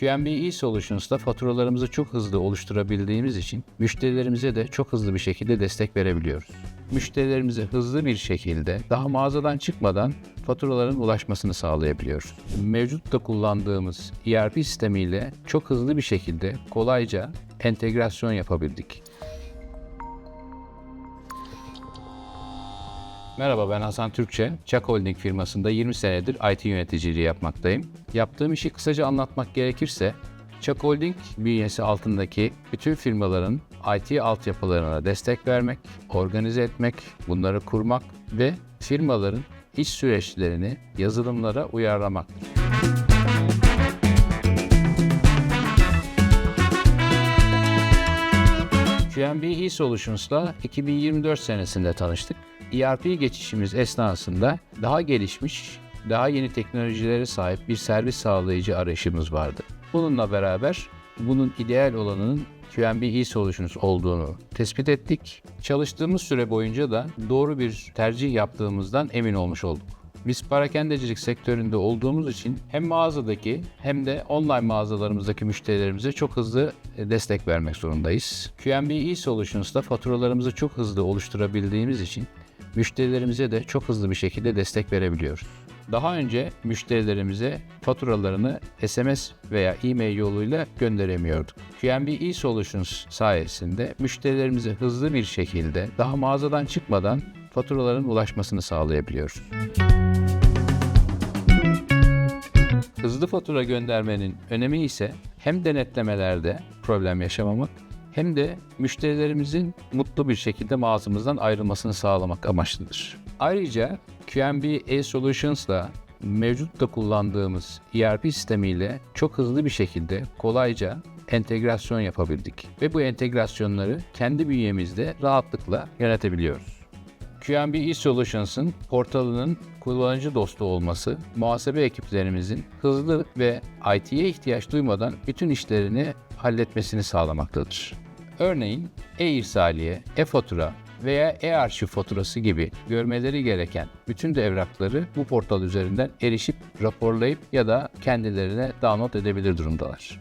QNB Solutions'ta faturalarımızı çok hızlı oluşturabildiğimiz için müşterilerimize de çok hızlı bir şekilde destek verebiliyoruz. Müşterilerimize hızlı bir şekilde daha mağazadan çıkmadan faturaların ulaşmasını sağlayabiliyoruz. Mevcutta kullandığımız ERP sistemiyle çok hızlı bir şekilde kolayca entegrasyon yapabildik. Merhaba ben Hasan Türkçe. Çak Holding firmasında 20 senedir IT yöneticiliği yapmaktayım. Yaptığım işi kısaca anlatmak gerekirse, Çak Holding bünyesi altındaki bütün firmaların IT altyapılarına destek vermek, organize etmek, bunları kurmak ve firmaların iş süreçlerini yazılımlara uyarlamak. QNB e-Solutions'la 2024 senesinde tanıştık. ERP geçişimiz esnasında daha gelişmiş, daha yeni teknolojilere sahip bir servis sağlayıcı arayışımız vardı. Bununla beraber bunun ideal olanının QNB e-Solutions olduğunu tespit ettik. Çalıştığımız süre boyunca da doğru bir tercih yaptığımızdan emin olmuş olduk. Biz parakendecilik sektöründe olduğumuz için hem mağazadaki hem de online mağazalarımızdaki müşterilerimize çok hızlı e, destek vermek zorundayız. QNB e-Solutions'ta faturalarımızı çok hızlı oluşturabildiğimiz için müşterilerimize de çok hızlı bir şekilde destek verebiliyoruz. Daha önce müşterilerimize faturalarını SMS veya e-mail yoluyla gönderemiyorduk. QNB e-Solutions sayesinde müşterilerimize hızlı bir şekilde daha mağazadan çıkmadan faturaların ulaşmasını sağlayabiliyoruz. Hızlı fatura göndermenin önemi ise hem denetlemelerde problem yaşamamak hem de müşterilerimizin mutlu bir şekilde mağazamızdan ayrılmasını sağlamak amaçlıdır. Ayrıca QNB e-Solutions'la mevcutta kullandığımız ERP sistemiyle çok hızlı bir şekilde kolayca entegrasyon yapabildik ve bu entegrasyonları kendi bünyemizde rahatlıkla yönetebiliyoruz. QNB e-Solutions'ın portalının kullanıcı dostu olması, muhasebe ekiplerimizin hızlı ve IT'ye ihtiyaç duymadan bütün işlerini halletmesini sağlamaktadır. Örneğin e-irsaliye, e-fatura veya e-arşiv faturası gibi görmeleri gereken bütün de evrakları bu portal üzerinden erişip raporlayıp ya da kendilerine download edebilir durumdalar.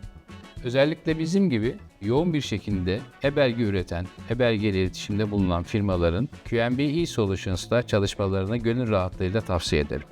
Özellikle bizim gibi yoğun bir şekilde e-belge üreten, e-belgeyle iletişimde bulunan firmaların QNB e-Solutions'ta çalışmalarını gönül rahatlığıyla tavsiye ederim.